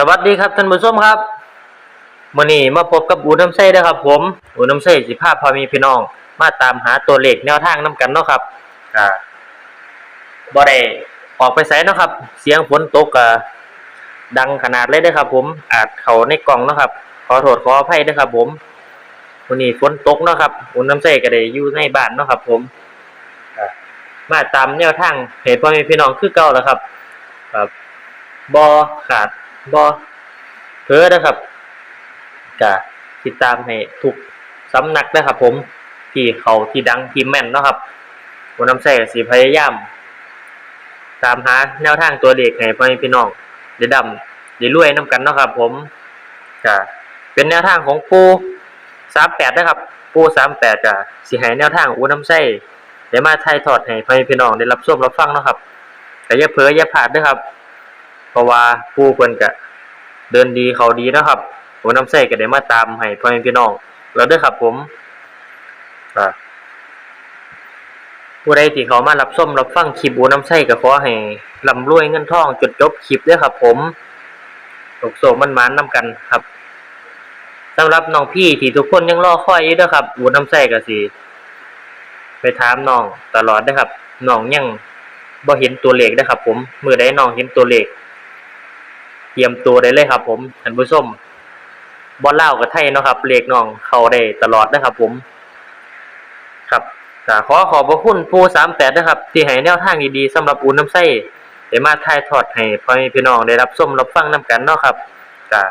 สวัสดีครับท่านผู้ชมครับมื้อนี้มาพบกับอูน้ำไส้เด้ครับ ผมอูน้ำไส้สิพาพ่อมีพี่น้อง มาตามหาตัวเลขแนวทางนํกันเนาะครับอ่าบ่ได้ออกไปไสเนาะครับ เสียงฝนตกก็ดังขนาดเลยเด้ครับ ผมอาจเข้าในกล่องเนาะครับ ขอโทษขออภัยเด้ครับ ผมมื้อนี้ฝนตกเนาะครับอูน้ำไส้ก็ได้อยู่ในบ้านเนาะครับ ผมอ่ามาตามแนวทางให้พ่อม่พี่น้องคือเก่าแล้วครับ ครับบ่ขาด บ่เพ้อนะครับก็ติดตามให้ทุกสำนักนะครับ ผมที่เขาที่ดังที่แม่นเนาะครับวันน้ำใส่สิพยายาม ตามหาแนวทางตัวเลขให้พ่อแม่พี่น้องได้ดำได้รวยนํกันเนาะครับ ผมก็เป็นแนวทางของปู38นะครับปู38ก็สิให้แนวทางอูน้ำใส่ได้มาถ่ายทอดให้พ่อแม่พี่น้องได้รับชมรับฟังเนาะครับแต่อย่าเผลออย่าพลาดด้วยครับ ราะว่าผู้เพิ่นก็เดินดีเขาดีนะครับผมน้ำใส่ก็ได้มาตามให้พ่อแม่พี่น้อง แล้วเด้วยครับผมอ่าผู้ใดที่เขามารับชมรับฟังคลิปบูน้ำใส่ก็ขอให้ร่ำรวยเงินทองจดจบคลิปด้วยครับ ผมตกโศกมันมานนํกันครับสำหรับน้องพี่ที่ทุกคนยังรอคอยอยู่เด้อครับบูน้ำใส่ก็สิไปถามน้องตลอดเด้อครับน้องยังบ่เห็นตัวเลขนะครับ ผมมือใดน้องเห็นตัวเลข รียมตัวได้เลยครับ ผมท่านผู้ชมบ่เล่ากับไทยเนาะครับเลขน้องเข้าได้ตลอดนะครับ ผม ครับขอขอบพระคุณปู38นะครับ ที่ให้แนวทางดีๆสำหรับอูน้ำไส้ได้มาถ่ายทอดให้พ่อแม่พี่น้องได้รับชมรับฟังนํกันเนาะครับก็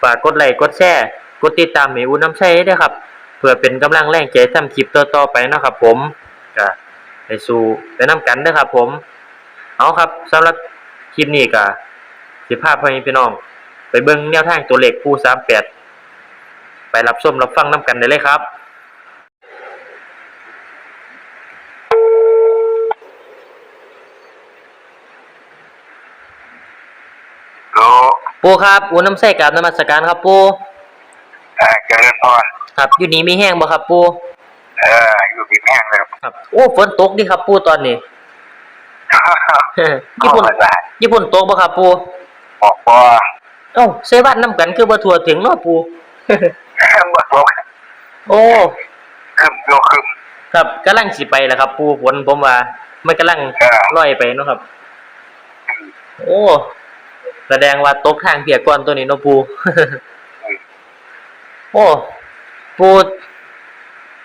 ฝากกดไลค์กดแชร์กดติดตามให้อูน้ำไส้ด้วยครับ เพื่อเป็นกำลังแรงใจทำคลิปต่อๆไปเนาะครับ ผมก็ไปสู่ไปนํกันเด้อครับ ผม เอาครับสำหรับคลิปนี้ก็ สิพาพ่อแม่พี่น้อง ไปเบิ่งแนวทางตัวเลขผู้38ไปรับชมรับฟังนํกันได้เลยครับโลปูครับอูน้ำใส่กราบนมัสการครับปูเอ่อเจริญพรครับ อยู่นี่มีแห้งบ่ครับปูเอออยู่ที่แม่งเลยครับ โอ้ฝนตกดิครับปูตอนนี้ ญี่ญี่ปุ่นนหลายญี่ปุ่นตกบ่ครับปู บอกว่าเอ้าเซบ้านนํกันคือบ่ทั่วถึงเนาะปูบอกว่าโอ้ขึ้นโยขึ้นครับกำลังสิไปแล้วครับ ปูฝนผมว่ามันกำลังเออลอยไปเนาะครับ โอ้แสดงว่าตกทางเปียกก่อนตัวนี้เนาะปู โอ้ปู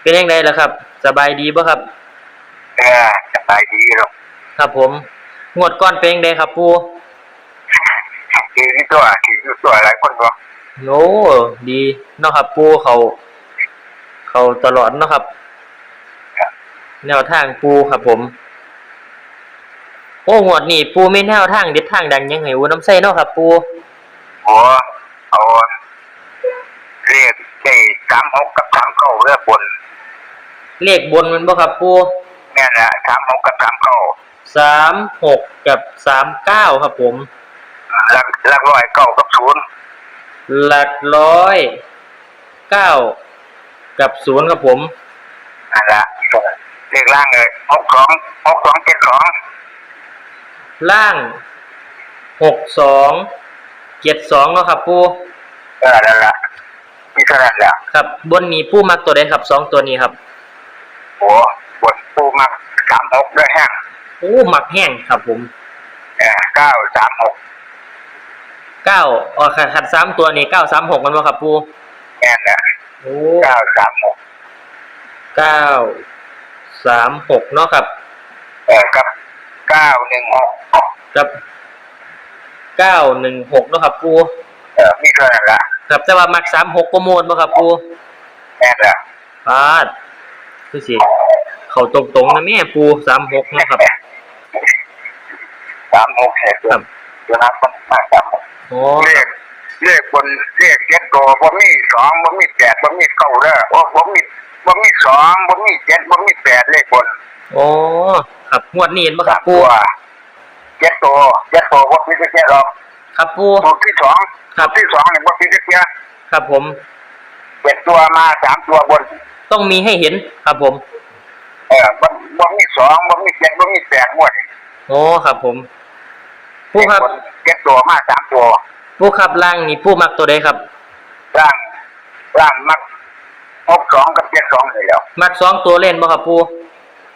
เป็นยังไงล่ะครับ สบายดีบ่ครับ เออสบายดีหรอกครับผมงวดก่อนเป็นยังไงครับปู คือที่ตัวคือที่ตัวหลายคนก็โอ้ดีเนาะครับปูเขา เขาตลอดเนาะครับ แนวทางปูครับผม โอ้งวดนี้ปูไม่แนวทางเด็ดทางดังยังไงวูน้ำใส่เนาะครับ ปูหัวเอาเรียกได้สามหกกับสามเก้าเรือบน เลขบนมันบ่ครับปูแม่นแหละสามหกกับสามเก้าสามหกกับสามเก้าครับผม หลักหลักร้อยเก้ากับศูนย์หลักร้อยเก้ากับศูนย์ครับผมนั่นแหละเรียกล่างเลยหกสองหกสองเจ็ดสองล่างหกสองเจ็ดสองเนาะครับปูเออนั่นแหละมีเท่านั้นแหละครับบนนี้ปูมักตัวใดครับสองตัวนี้ครับโอ้บนปูมาสามหกด้วยแห้งโอ้มักแห้งครับผมเออเก้าสามหก เก้าอ๋อขัดขัดสามตัวนี้เก้าสามหกมันบ่ครับปูแน่นนะโอ้เก้าสามหกเก้าสามหกเนาะครับเออกับเก้าหนึ่งหกกับเก้าหนึ่งหกเนาะครับปูเออมีเท่านั้นละครับแต่ว่ามักสามหกก็โมดบ่ครับปูแน่นละปาดคือสิเขาตรงๆนะแม่ปูสามหกเนาะครับสามหกเสร็จครับตัวนั้นมันมากสามหก โอ้เลขเลขบนเลขเจ็ดตัวบ่มีสองบ่มีแปดบ่มีเก้าเด้อบ่บ่มีบ่มีสองบ่มีเจ็ดบ่มีแปดเลขบนโอ้ครับงวดนี้เห็นบ่คสารับมปูตัวเจ็ดตัวเจ็ดตัวบ่มีแค่หรอกครับปูตัวที่สองครับตัวที่สองเนี่ยบ่มีแค่ครับผมเจ็ดตัวมาสามตัวบน ต้องมีให้เห็นครับผม เออบ่บ่มีสองบ่มีเจ็ดบ่มีแปดหมดโอ้ครับผมปูครับ เจ็ดตัวมาสามตัวปูครับล่างนี่ปูมักตัวใดครับร่างร่างมักหกสองกับเจ็ดสองเลยแล้วมักสองตัวเล่นบ่ครับปู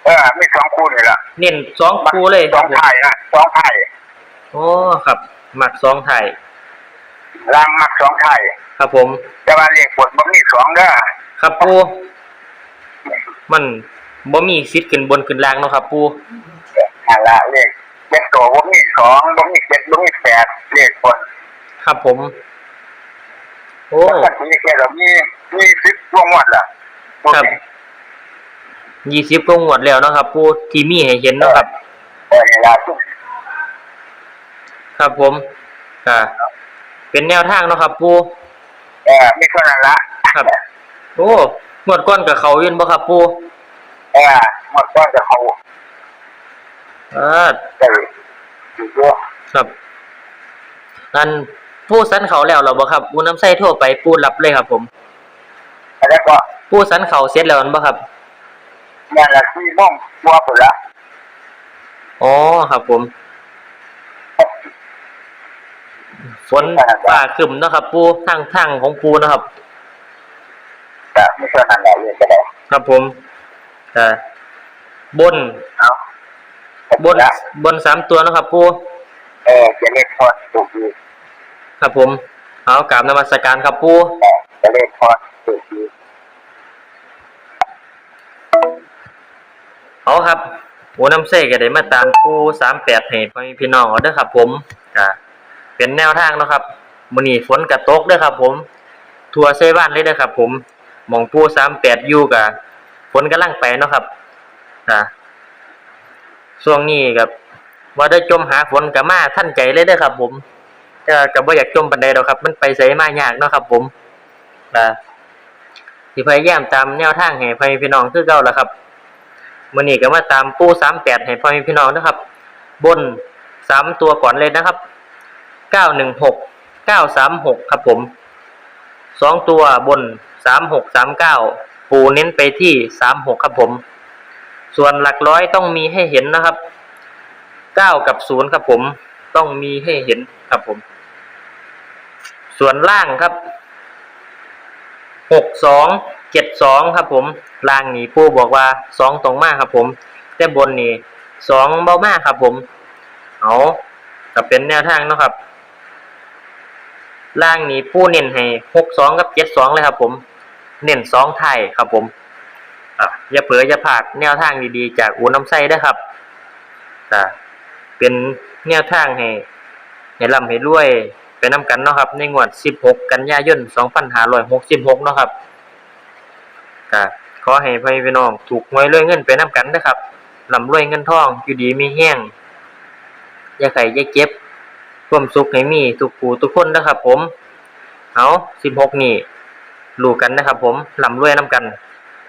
เออมีสองคู่นี่ละเน้นสองคูเลยสคอรับงผมไถ่นะสองไถ่โอ้ครับมักสองไทยร่างมักสองไถ่ครับผม แต่ว่าเลขบนบ่มีสองเด้อครับปูมันบ่มีสิทธิ์ขึ้นบนขึ้นล่างเนาะครับปูนั่นละเลขเจ็ดตัวบ่มี สองบ่มีเจ็ดบ่มีแปดเลขบนครับผม โอ้ปกติแค่เรามีมีสิบวงวัดล่ะครับยี่สิบก็งวดแล้วเนาะครับ ปูที่มีให้เห็นเนาะครับเออเวลาทุกครับผมอ่าเป็นแนวทางเนาะครับ ปูเออมีเท่านั้นละครับ โอ้งวดก้อนกับเขายืนบ่ครับ ปูเออหมดก็จะเขาอ่า ได้อยู่ตัวครับอันปูสันเขาแล้วเหราบ่ครับปูน้ำใส่ทั่วไปปูรับเลยครับ ผมแล้วก็ปูสันเขาเสร็จแล้วแม่นบ่ครับนั่นละที่ม่วงบัวผุละอ๋อครับ ผมฝนฟ้าครึมเนาะครับ ปูทางทางของปูเนาะครับแต่ไม่เท่านั้นแหละเรียนก็ได้ครับผมอ่าบนเอาบน บนสามตัวเนาะครับปูเออจะเล่นพอดถูกดีครับผมเอากราบนมัสการครับปูแต่จะเล่นพอดถูกดีเอาครับโอ้น้ำเสกก็ได้มาตามปูสามแปดให้พ่อแม่พี่น้องเอาเด้อครับ ผมอ่าเป็นแนวทางเนาะครับมื้อนี้ฝนกระตกเด้อครับ ผม ทั่วเซบ้านเลยเด้อครับ ผมหมองปูสามแปดอยู่กับฝนกำลังไปเนาะครับอ่า ช่วงนี้กับว่าได้จมหาฝนกับมาท่านใจเลยเด้อครับ ผมแต่กับว่าอยากจมปันใดดอกครับ มันไปใส่มายากเนาะครับ ผมอ่ที่พยายามตามแนวทางให้พ่อแม่พี่น้องคือเก่าแล้วครับมื้อนี้ก็มาตามปูสามแปดให้พ่อแม่พี่น้องนะครับ บนสามตัวก่อนเลยนะครับเก้าหนึ่งหกเก้าสามหกครับผมสองตัวบนสามหกสามเก้าปูเน้นไปที่สามหกครับผม ส่วนหลักร้อยต้องมีให้เห็นนะครับเก้ากับศูนย์ครับผมต้องมีให้เห็นครับผม ส่วนล่างครับหกสองเจ็ดสองครับผมล่างนี่ปูบอกว่าสองตรงมากครับผม แต่บนนี่สองเบามากครับผม เอาก็เป็นแนวทางเนาะครับ ล่างนี้ผู้เน้นให้หกสองกับเจ็ดสองเลยครับผม เน้นสองไทยครับผม อะอย่าเผลออย่าพลาดแนวทางดีๆ จากอูน้ำไส้ด้ครับอะเป็นแนวทางให้ให้ร่ำให้รวยไปนำกันเนาะครับ ในงวด 16 กันยายน 2566 เนาะครับก็ขอให้พ่อแม่พี่น้องถูกหวยรวยเงินไปนำกันนะครับร่ำรวยเงินทองอยู่ดีมีแห้งอย่าไข่อย่าเจ็บควมสุขให้มีทุกผู้ทุกคนนะครับ ผม เอา16 นี่รู้กันนะครับ ผมลำรวยน้ำกัน